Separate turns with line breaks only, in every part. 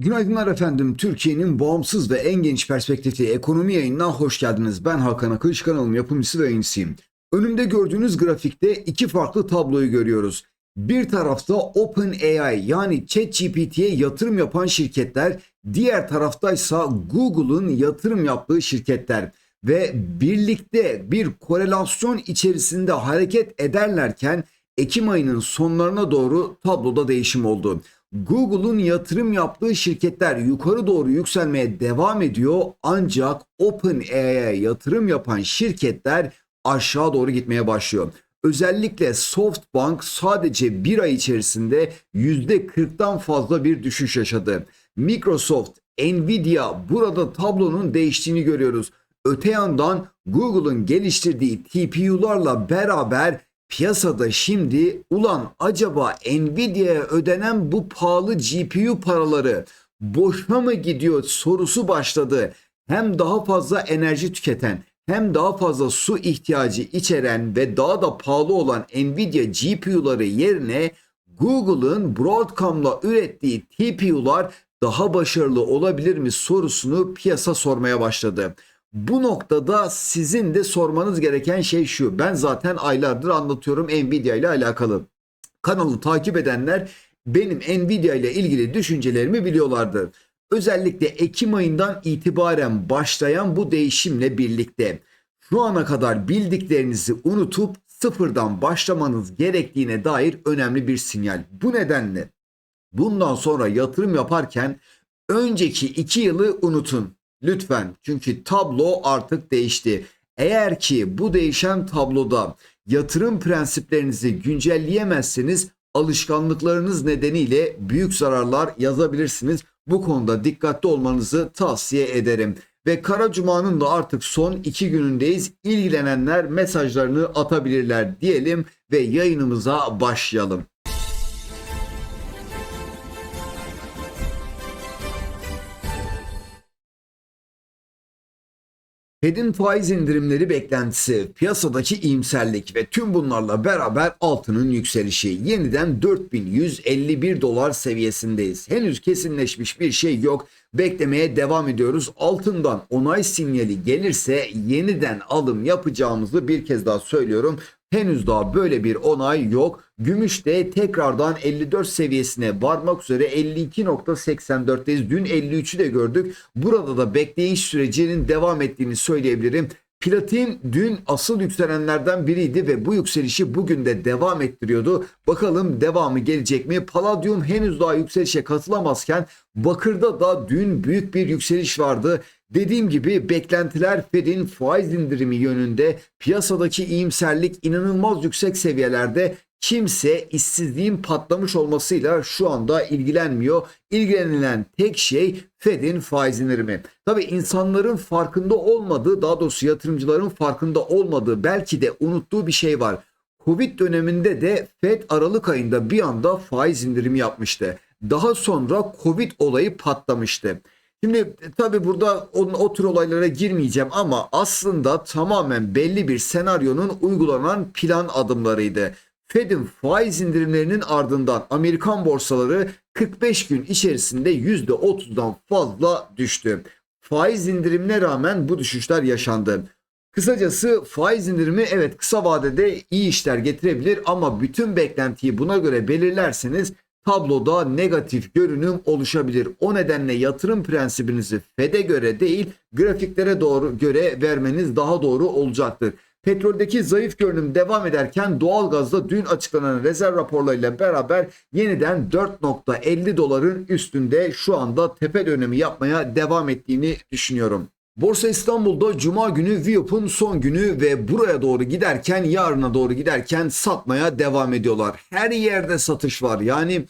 Günaydınlar efendim. Türkiye'nin bağımsız ve en geniş perspektifli ekonomi yayınına hoş geldiniz. Ben Hakan Akış, kanalım yapımcısı ve yayıncısıyım. Önümde gördüğünüz grafikte iki farklı tabloyu görüyoruz. Bir tarafta OpenAI yani ChatGPT'ye yatırım yapan şirketler, diğer taraftaysa Google'ın yatırım yaptığı şirketler ve birlikte bir korelasyon içerisinde hareket ederlerken Ekim ayının sonlarına doğru tabloda değişim oldu. Google'un yatırım yaptığı şirketler yukarı doğru yükselmeye devam ediyor ancak OpenAI'ye yatırım yapan şirketler aşağı doğru gitmeye başlıyor. Özellikle SoftBank sadece bir ay içerisinde %40'tan fazla bir düşüş yaşadı. Microsoft, Nvidia burada tablonun değiştiğini görüyoruz. Öte yandan Google'ın geliştirdiği TPU'larla beraber piyasada şimdi ulan acaba Nvidia'ya ödenen bu pahalı GPU paraları boşuna mı gidiyor sorusu başladı. Hem daha fazla enerji tüketen hem daha fazla su ihtiyacı içeren ve daha da pahalı olan Nvidia GPU'ları yerine Google'ın Broadcom'la ürettiği TPU'lar daha başarılı olabilir mi sorusunu piyasa sormaya başladı. Bu noktada sizin de sormanız gereken şey şu. Ben zaten aylardır anlatıyorum Nvidia ile alakalı. Kanalı takip edenler benim Nvidia ile ilgili düşüncelerimi biliyorlardır. Özellikle Ekim ayından itibaren başlayan bu değişimle birlikte şu ana kadar bildiklerinizi unutup sıfırdan başlamanız gerektiğine dair önemli bir sinyal. Bu nedenle bundan sonra yatırım yaparken önceki iki yılı unutun. Lütfen çünkü tablo artık değişti. Eğer ki bu değişen tabloda yatırım prensiplerinizi güncelleyemezseniz alışkanlıklarınız nedeniyle büyük zararlar yazabilirsiniz. Bu konuda dikkatli olmanızı tavsiye ederim. Ve Kara Cuma'nın da artık son iki günündeyiz. İlgilenenler mesajlarını atabilirler diyelim ve yayınımıza başlayalım. Fed'in faiz indirimleri beklentisi, piyasadaki iyimserlik ve tüm bunlarla beraber altının yükselişi. Yeniden 4151 dolar seviyesindeyiz. Henüz kesinleşmiş bir şey yok. Beklemeye devam ediyoruz. Altından onay sinyali gelirse yeniden alım yapacağımızı bir kez daha söylüyorum. Henüz daha böyle bir onay yok. Gümüş de tekrardan 54 seviyesine varmak üzere 52.84'teyiz. Dün 53'ü de gördük. Burada da bekleyiş sürecinin devam ettiğini söyleyebilirim. Platin dün asıl yükselenlerden biriydi ve bu yükselişi bugün de devam ettiriyordu. Bakalım devamı gelecek mi? Palladium henüz daha yükselişe katılamazken bakırda da dün büyük bir yükseliş vardı. Dediğim gibi beklentiler Fed'in faiz indirimi yönünde piyasadaki iyimserlik inanılmaz yüksek seviyelerde kimse işsizliğin patlamış olmasıyla şu anda ilgilenmiyor. İlgilenilen tek şey Fed'in faiz indirimi. Tabii insanların farkında olmadığı, daha doğrusu yatırımcıların farkında olmadığı, belki de unuttuğu bir şey var. Covid döneminde de Fed Aralık ayında bir anda faiz indirimi yapmıştı. Daha sonra Covid olayı patlamıştı. Şimdi tabii burada o, o tür olaylara girmeyeceğim ama aslında tamamen belli bir senaryonun uygulanan plan adımlarıydı. Fed'in faiz indirimlerinin ardından Amerikan borsaları 45 gün içerisinde %30'dan fazla düştü. Faiz indirimine rağmen bu düşüşler yaşandı. Kısacası faiz indirimi evet kısa vadede iyi işler getirebilir ama bütün beklentiyi buna göre belirlerseniz tabloda negatif görünüm oluşabilir. O nedenle yatırım prensibinizi FED'e göre değil grafiklere doğru göre vermeniz daha doğru olacaktır. Petroldeki zayıf görünüm devam ederken doğalgazda dün açıklanan rezerv raporlarıyla beraber yeniden 4.50 doların üstünde şu anda tepe dönemi yapmaya devam ettiğini düşünüyorum. Borsa İstanbul'da Cuma günü Viyop'un son günü ve buraya doğru giderken yarına doğru giderken satmaya devam ediyorlar. Her yerde satış var. Yani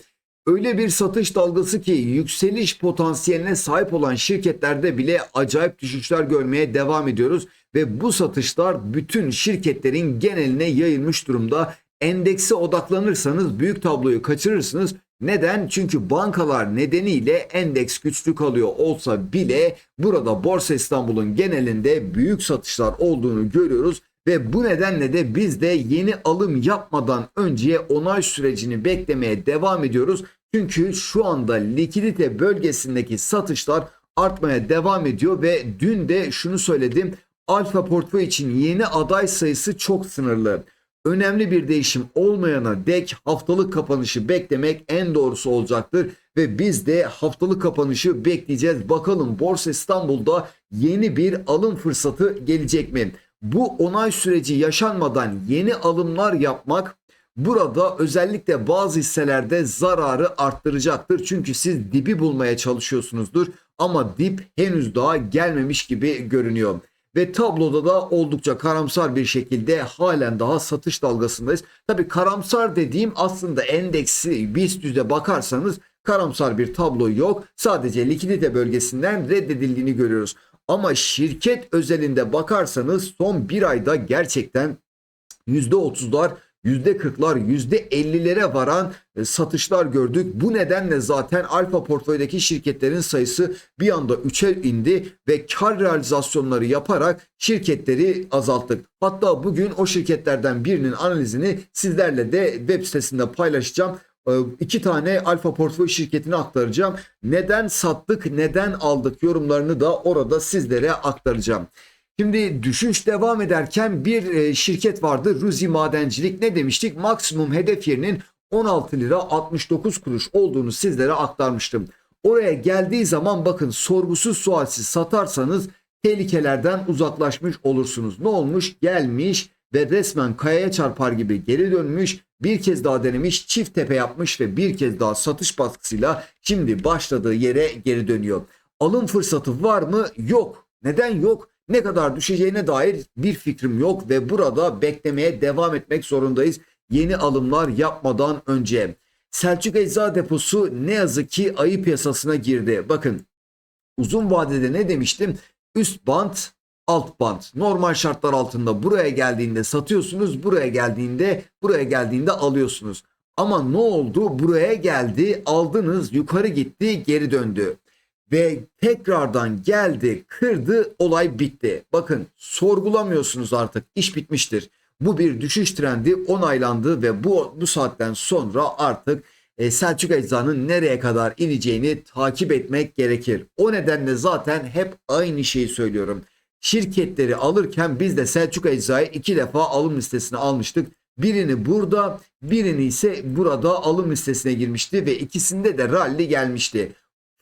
öyle bir satış dalgası ki yükseliş potansiyeline sahip olan şirketlerde bile acayip düşüşler görmeye devam ediyoruz. Ve bu satışlar bütün şirketlerin geneline yayılmış durumda. Endekse odaklanırsanız büyük tabloyu kaçırırsınız. Neden? Çünkü bankalar nedeniyle endeks güçlü kalıyor olsa bile burada Borsa İstanbul'un genelinde büyük satışlar olduğunu görüyoruz ve bu nedenle de biz de yeni alım yapmadan önce onay sürecini beklemeye devam ediyoruz. Çünkü şu anda likidite bölgesindeki satışlar artmaya devam ediyor ve dün de şunu söyledim. Alfa portföy için yeni aday sayısı çok sınırlı. Önemli bir değişim olmayana dek haftalık kapanışı beklemek en doğrusu olacaktır ve biz de haftalık kapanışı bekleyeceğiz. Bakalım Borsa İstanbul'da yeni bir alım fırsatı gelecek mi? Bu onay süreci yaşanmadan yeni alımlar yapmak burada özellikle bazı hisselerde zararı arttıracaktır. Çünkü siz dibi bulmaya çalışıyorsunuzdur ama dip henüz daha gelmemiş gibi görünüyor. Ve tabloda da oldukça karamsar bir şekilde halen daha satış dalgasındayız. Tabi karamsar dediğim aslında endeksi BIST yüze bakarsanız karamsar bir tablo yok. Sadece likidite bölgesinden reddedildiğini görüyoruz. Ama şirket özelinde bakarsanız son bir ayda gerçekten %30'lar %40'lar %50'lere varan e, satışlar gördük. Bu nedenle zaten alfa portföydeki şirketlerin sayısı bir anda 3'e indi ve kar realizasyonları yaparak şirketleri azalttık. Hatta bugün o şirketlerden birinin analizini sizlerle de web sitesinde paylaşacağım. E, iki tane alfa portföy şirketini aktaracağım. Neden sattık, neden aldık yorumlarını da orada sizlere aktaracağım. Şimdi düşüş devam ederken bir e, şirket vardı Ruzi Madencilik ne demiştik? Maksimum hedef yerinin 16 lira 69 kuruş olduğunu sizlere aktarmıştım. Oraya geldiği zaman bakın sorgusuz sualsiz satarsanız tehlikelerden uzaklaşmış olursunuz. Ne olmuş? Gelmiş ve resmen kayaya çarpar gibi geri dönmüş. Bir kez daha denemiş, çift tepe yapmış ve bir kez daha satış baskısıyla şimdi başladığı yere geri dönüyor. Alım fırsatı var mı? Yok. Neden yok? Ne kadar düşeceğine dair bir fikrim yok ve burada beklemeye devam etmek zorundayız. Yeni alımlar yapmadan önce. Selçuk Ecza Deposu ne yazık ki ayı piyasasına girdi. Bakın uzun vadede ne demiştim? Üst band alt band. Normal şartlar altında buraya geldiğinde satıyorsunuz, buraya geldiğinde buraya geldiğinde alıyorsunuz. Ama ne oldu? Buraya geldi, aldınız, yukarı gitti, geri döndü ve tekrardan geldi, kırdı, olay bitti. Bakın sorgulamıyorsunuz artık. iş bitmiştir. Bu bir düşüş trendi onaylandı ve bu bu saatten sonra artık e, Selçuk Ecza'nın nereye kadar ineceğini takip etmek gerekir. O nedenle zaten hep aynı şeyi söylüyorum. Şirketleri alırken biz de Selçuk Ecza'yı iki defa alım listesine almıştık. Birini burada, birini ise burada alım listesine girmişti ve ikisinde de rally gelmişti.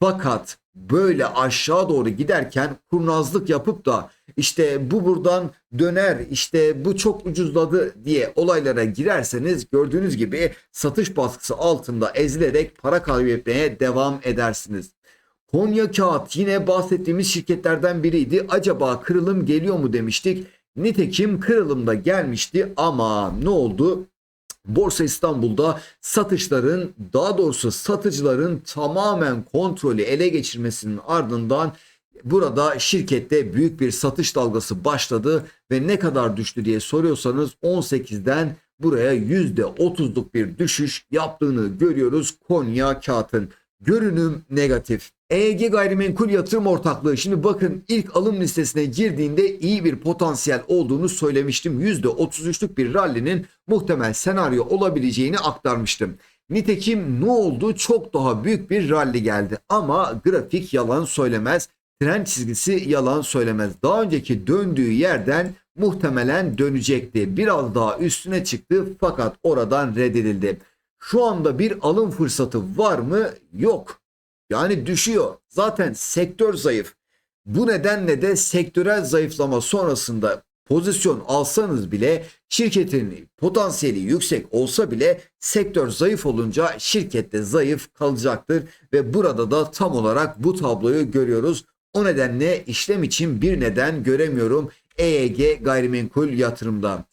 Fakat böyle aşağı doğru giderken kurnazlık yapıp da işte bu buradan döner işte bu çok ucuzladı diye olaylara girerseniz gördüğünüz gibi satış baskısı altında ezilerek para kaybetmeye devam edersiniz. Konya Kağıt yine bahsettiğimiz şirketlerden biriydi. Acaba kırılım geliyor mu demiştik. Nitekim kırılım da gelmişti ama ne oldu? Borsa İstanbul'da satışların daha doğrusu satıcıların tamamen kontrolü ele geçirmesinin ardından burada şirkette büyük bir satış dalgası başladı ve ne kadar düştü diye soruyorsanız 18'den buraya %30'luk bir düşüş yaptığını görüyoruz Konya Kağıt'ın. Görünüm negatif. EG Gayrimenkul Yatırım Ortaklığı şimdi bakın ilk alım listesine girdiğinde iyi bir potansiyel olduğunu söylemiştim. %33'lük bir rallinin muhtemel senaryo olabileceğini aktarmıştım. Nitekim ne oldu? Çok daha büyük bir rally geldi ama grafik yalan söylemez. Trend çizgisi yalan söylemez. Daha önceki döndüğü yerden muhtemelen dönecekti. Biraz daha üstüne çıktı fakat oradan reddedildi. Şu anda bir alım fırsatı var mı? Yok. Yani düşüyor. Zaten sektör zayıf. Bu nedenle de sektörel zayıflama sonrasında pozisyon alsanız bile şirketin potansiyeli yüksek olsa bile sektör zayıf olunca şirkette zayıf kalacaktır ve burada da tam olarak bu tabloyu görüyoruz. O nedenle işlem için bir neden göremiyorum EYG gayrimenkul yatırımda.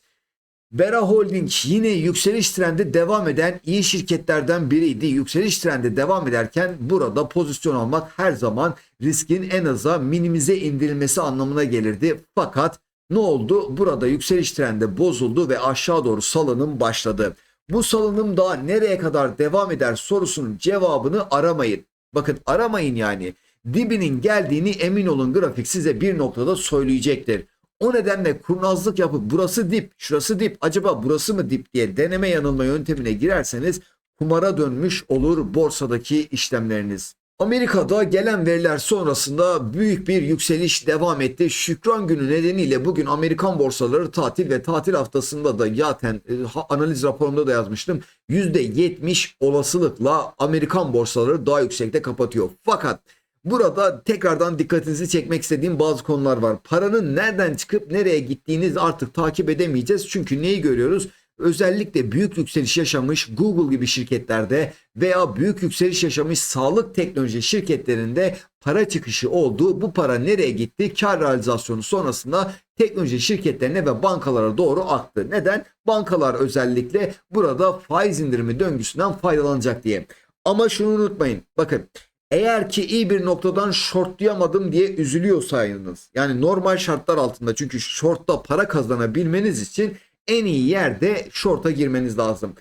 Bera Holding yine yükseliş trendi devam eden iyi şirketlerden biriydi. Yükseliş trendi devam ederken burada pozisyon almak her zaman riskin en aza minimize indirilmesi anlamına gelirdi. Fakat ne oldu? Burada yükseliş trendi bozuldu ve aşağı doğru salınım başladı. Bu salınım daha nereye kadar devam eder sorusunun cevabını aramayın. Bakın aramayın yani. Dibinin geldiğini emin olun grafik size bir noktada söyleyecektir. O nedenle kurnazlık yapıp burası dip, şurası dip, acaba burası mı dip diye deneme yanılma yöntemine girerseniz kumara dönmüş olur borsadaki işlemleriniz. Amerika'da gelen veriler sonrasında büyük bir yükseliş devam etti. Şükran günü nedeniyle bugün Amerikan borsaları tatil ve tatil haftasında da zaten e, analiz raporumda da yazmıştım. %70 olasılıkla Amerikan borsaları daha yüksekte kapatıyor. Fakat burada tekrardan dikkatinizi çekmek istediğim bazı konular var. Paranın nereden çıkıp nereye gittiğini artık takip edemeyeceğiz. Çünkü neyi görüyoruz? özellikle büyük yükseliş yaşamış Google gibi şirketlerde veya büyük yükseliş yaşamış sağlık teknoloji şirketlerinde para çıkışı oldu. Bu para nereye gitti? Kar realizasyonu sonrasında teknoloji şirketlerine ve bankalara doğru aktı. Neden? Bankalar özellikle burada faiz indirimi döngüsünden faydalanacak diye. Ama şunu unutmayın. Bakın eğer ki iyi bir noktadan shortlayamadım diye üzülüyorsaydınız yani normal şartlar altında çünkü shortta para kazanabilmeniz için en iyi yerde short'a girmeniz lazım.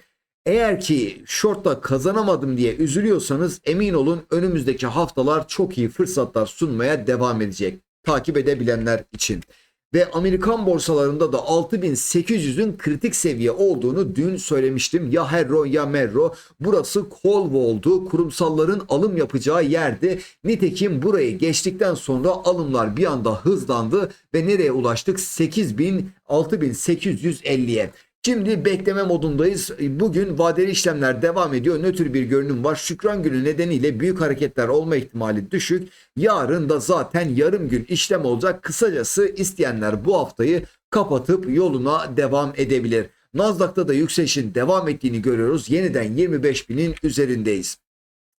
Eğer ki short'ta kazanamadım diye üzülüyorsanız emin olun önümüzdeki haftalar çok iyi fırsatlar sunmaya devam edecek. Takip edebilenler için. Ve Amerikan borsalarında da 6800'ün kritik seviye olduğunu dün söylemiştim. Ya Herro ya Merro. Burası kol oldu. Kurumsalların alım yapacağı yerdi. Nitekim burayı geçtikten sonra alımlar bir anda hızlandı ve nereye ulaştık? 8000 6850'ye. Şimdi bekleme modundayız. Bugün vadeli işlemler devam ediyor. Nötr bir görünüm var. Şükran günü nedeniyle büyük hareketler olma ihtimali düşük. Yarın da zaten yarım gün işlem olacak. Kısacası isteyenler bu haftayı kapatıp yoluna devam edebilir. Nasdaq'ta da yükselişin devam ettiğini görüyoruz. Yeniden 25 binin üzerindeyiz.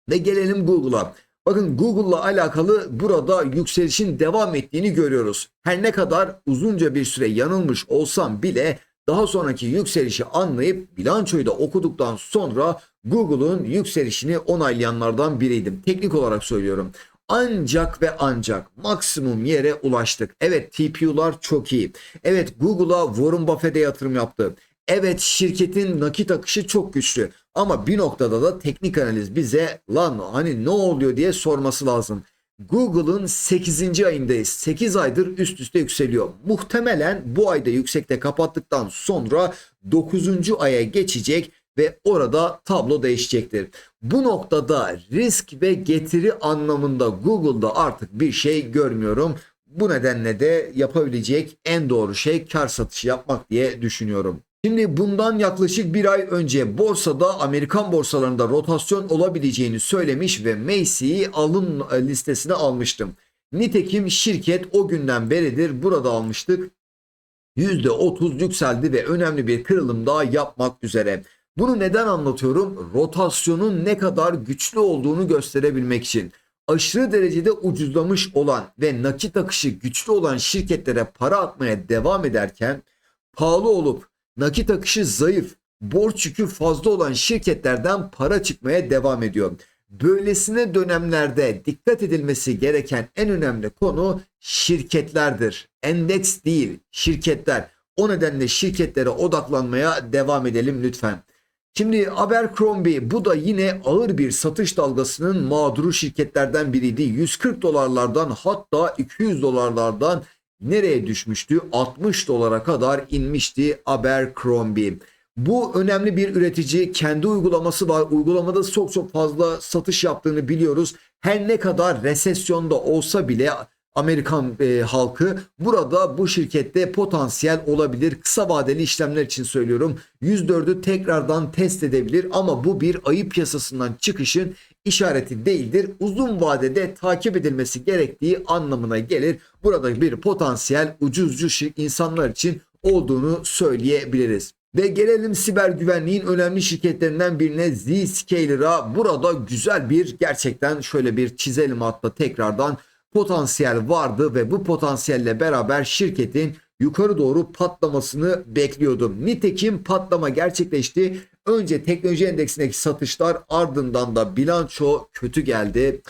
Ve gelelim Google'a. Bakın Google'la alakalı burada yükselişin devam ettiğini görüyoruz. Her ne kadar uzunca bir süre yanılmış olsam bile daha sonraki yükselişi anlayıp bilançoyu da okuduktan sonra Google'un yükselişini onaylayanlardan biriydim. Teknik olarak söylüyorum. Ancak ve ancak maksimum yere ulaştık. Evet TPU'lar çok iyi. Evet Google'a Warren Buffett'e yatırım yaptı. Evet şirketin nakit akışı çok güçlü. Ama bir noktada da teknik analiz bize lan hani ne oluyor diye sorması lazım. Google'ın 8. ayındayız. 8 aydır üst üste yükseliyor. Muhtemelen bu ayda yüksekte kapattıktan sonra 9. aya geçecek ve orada tablo değişecektir. Bu noktada risk ve getiri anlamında Google'da artık bir şey görmüyorum. Bu nedenle de yapabilecek en doğru şey kar satışı yapmak diye düşünüyorum. Şimdi bundan yaklaşık bir ay önce borsada Amerikan borsalarında rotasyon olabileceğini söylemiş ve Macy'yi alım listesine almıştım. Nitekim şirket o günden beridir burada almıştık. %30 yükseldi ve önemli bir kırılım daha yapmak üzere. Bunu neden anlatıyorum? Rotasyonun ne kadar güçlü olduğunu gösterebilmek için. Aşırı derecede ucuzlamış olan ve nakit akışı güçlü olan şirketlere para atmaya devam ederken pahalı olup nakit akışı zayıf, borç yükü fazla olan şirketlerden para çıkmaya devam ediyor. Böylesine dönemlerde dikkat edilmesi gereken en önemli konu şirketlerdir. Endeks değil, şirketler. O nedenle şirketlere odaklanmaya devam edelim lütfen. Şimdi Abercrombie bu da yine ağır bir satış dalgasının mağduru şirketlerden biriydi. 140 dolarlardan hatta 200 dolarlardan nereye düşmüştü? 60 dolara kadar inmişti Abercrombie. Bu önemli bir üretici. Kendi uygulaması var. Uygulamada çok çok fazla satış yaptığını biliyoruz. Her ne kadar resesyonda olsa bile Amerikan e, halkı burada bu şirkette potansiyel olabilir. Kısa vadeli işlemler için söylüyorum. 104'ü tekrardan test edebilir ama bu bir ayı piyasasından çıkışın işareti değildir. Uzun vadede takip edilmesi gerektiği anlamına gelir. Burada bir potansiyel ucuzcu insanlar için olduğunu söyleyebiliriz. Ve gelelim siber güvenliğin önemli şirketlerinden birine Zscaler'a. Burada güzel bir gerçekten şöyle bir çizelim hatta tekrardan potansiyel vardı ve bu potansiyelle beraber şirketin yukarı doğru patlamasını bekliyordum. Nitekim patlama gerçekleşti. Önce teknoloji endeksindeki satışlar ardından da bilanço kötü geldi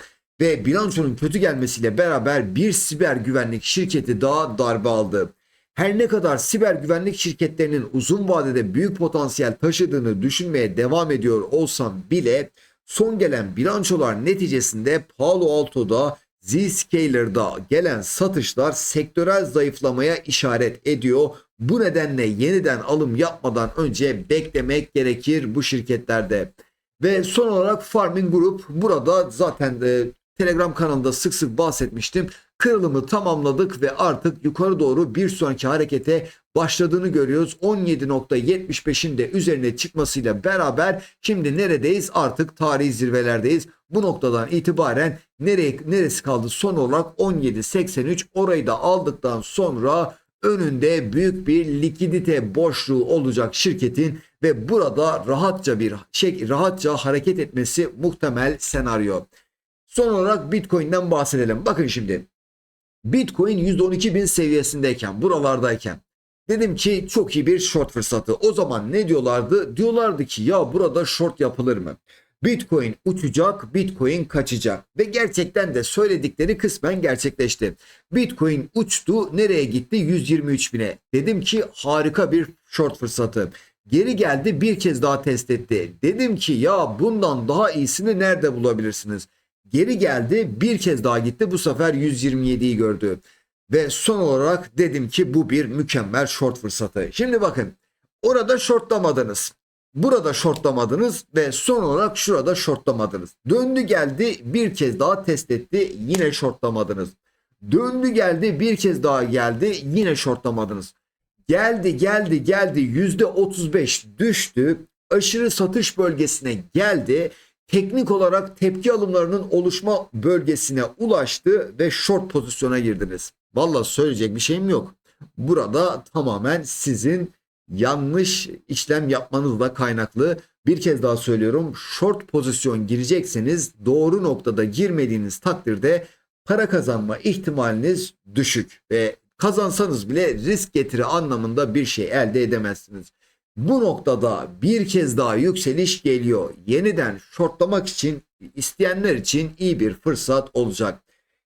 ve bilançonun kötü gelmesiyle beraber bir siber güvenlik şirketi daha darbe aldı. Her ne kadar siber güvenlik şirketlerinin uzun vadede büyük potansiyel taşıdığını düşünmeye devam ediyor olsam bile son gelen bilançolar neticesinde Palo Alto'da Zscaler'da gelen satışlar sektörel zayıflamaya işaret ediyor. Bu nedenle yeniden alım yapmadan önce beklemek gerekir bu şirketlerde. Ve son olarak Farming Group burada zaten e, Telegram kanalında sık sık bahsetmiştim. Kırılımı tamamladık ve artık yukarı doğru bir sonraki harekete başladığını görüyoruz. 17.75'in de üzerine çıkmasıyla beraber şimdi neredeyiz? Artık tarihi zirvelerdeyiz. Bu noktadan itibaren nereye neresi kaldı? Son olarak 17.83 orayı da aldıktan sonra önünde büyük bir likidite boşluğu olacak şirketin ve burada rahatça bir şey rahatça hareket etmesi muhtemel senaryo. Son olarak Bitcoin'den bahsedelim. Bakın şimdi. Bitcoin 112 bin seviyesindeyken, buralardayken dedim ki çok iyi bir short fırsatı. O zaman ne diyorlardı? Diyorlardı ki ya burada short yapılır mı? Bitcoin uçacak, Bitcoin kaçacak ve gerçekten de söyledikleri kısmen gerçekleşti. Bitcoin uçtu, nereye gitti? 123 bine. Dedim ki harika bir short fırsatı. Geri geldi bir kez daha test etti. Dedim ki ya bundan daha iyisini nerede bulabilirsiniz? Geri geldi bir kez daha gitti bu sefer 127'yi gördü. Ve son olarak dedim ki bu bir mükemmel short fırsatı. Şimdi bakın orada shortlamadınız. Burada shortlamadınız ve son olarak şurada shortlamadınız. Döndü geldi bir kez daha test etti yine shortlamadınız. Döndü geldi bir kez daha geldi yine shortlamadınız. Geldi geldi geldi %35 düştü. Aşırı satış bölgesine geldi. Teknik olarak tepki alımlarının oluşma bölgesine ulaştı ve short pozisyona girdiniz. Valla söyleyecek bir şeyim yok. Burada tamamen sizin yanlış işlem yapmanızla kaynaklı. Bir kez daha söylüyorum. Short pozisyon girecekseniz doğru noktada girmediğiniz takdirde para kazanma ihtimaliniz düşük ve kazansanız bile risk getiri anlamında bir şey elde edemezsiniz. Bu noktada bir kez daha yükseliş geliyor. Yeniden shortlamak için isteyenler için iyi bir fırsat olacak.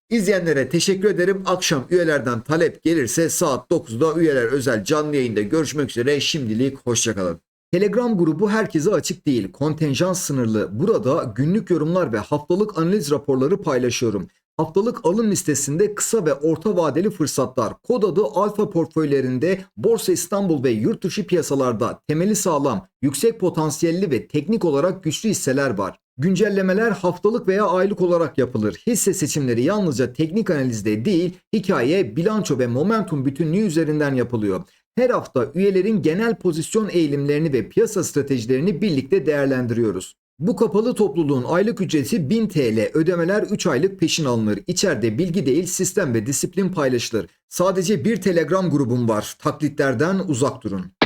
İzleyenlere teşekkür ederim. Akşam üyelerden talep gelirse saat 9'da üyeler özel canlı yayında görüşmek üzere. Şimdilik hoşçakalın. Telegram grubu herkese açık değil. Kontenjan sınırlı. Burada günlük yorumlar ve haftalık analiz raporları paylaşıyorum. Haftalık alım listesinde kısa ve orta vadeli fırsatlar. Kod adı alfa portföylerinde Borsa İstanbul ve yurt dışı piyasalarda temeli sağlam, yüksek potansiyelli ve teknik olarak güçlü hisseler var. Güncellemeler haftalık veya aylık olarak yapılır. Hisse seçimleri yalnızca teknik analizde değil, hikaye, bilanço ve momentum bütünlüğü üzerinden yapılıyor. Her hafta üyelerin genel pozisyon eğilimlerini ve piyasa stratejilerini birlikte değerlendiriyoruz. Bu kapalı topluluğun aylık ücreti 1000 TL, ödemeler 3 aylık peşin alınır. İçeride bilgi değil, sistem ve disiplin paylaşılır. Sadece bir Telegram grubum var. Taklitlerden uzak durun.